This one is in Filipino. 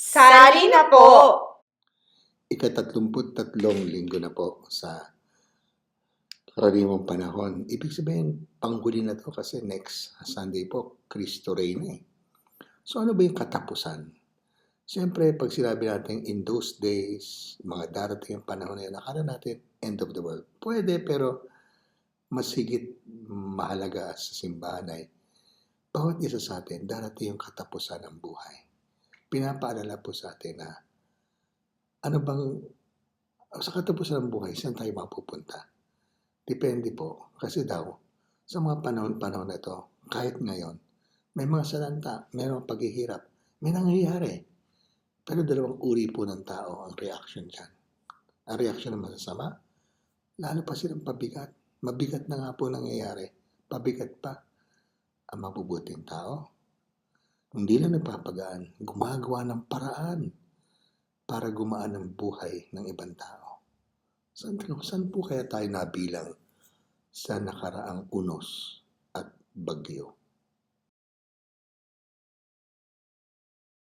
Sali na po! Ikatatlumput-tatlong linggo na po sa karaniwang panahon. Ibig sabihin, panghuli na to kasi next Sunday po, Cristo Rey na eh. So ano ba yung katapusan? Siyempre, pag sinabi natin in those days, mga darating ang panahon na yun, akala natin end of the world. Pwede, pero mas higit mahalaga sa simbahan ay bawat isa sa atin, darating yung katapusan ng buhay. Pinapaalala po sa atin na ano bang sa katapusan ng buhay, saan tayo mapupunta? Depende po. Kasi daw, sa mga panahon-panahon na ito, kahit ngayon, may mga salanta, may mga paghihirap, may nangyayari. Pero dalawang uri po ng tao ang reaction dyan. Ang reaction ng masasama, lalo pa silang pabigat. Mabigat na nga po nangyayari. Pabigat pa. Ang mabubuting tao, hindi lang nagpapagaan, gumagawa ng paraan para gumaan ang buhay ng ibang tao. Saan, saan po kaya tayo nabilang sa nakaraang unos at bagyo?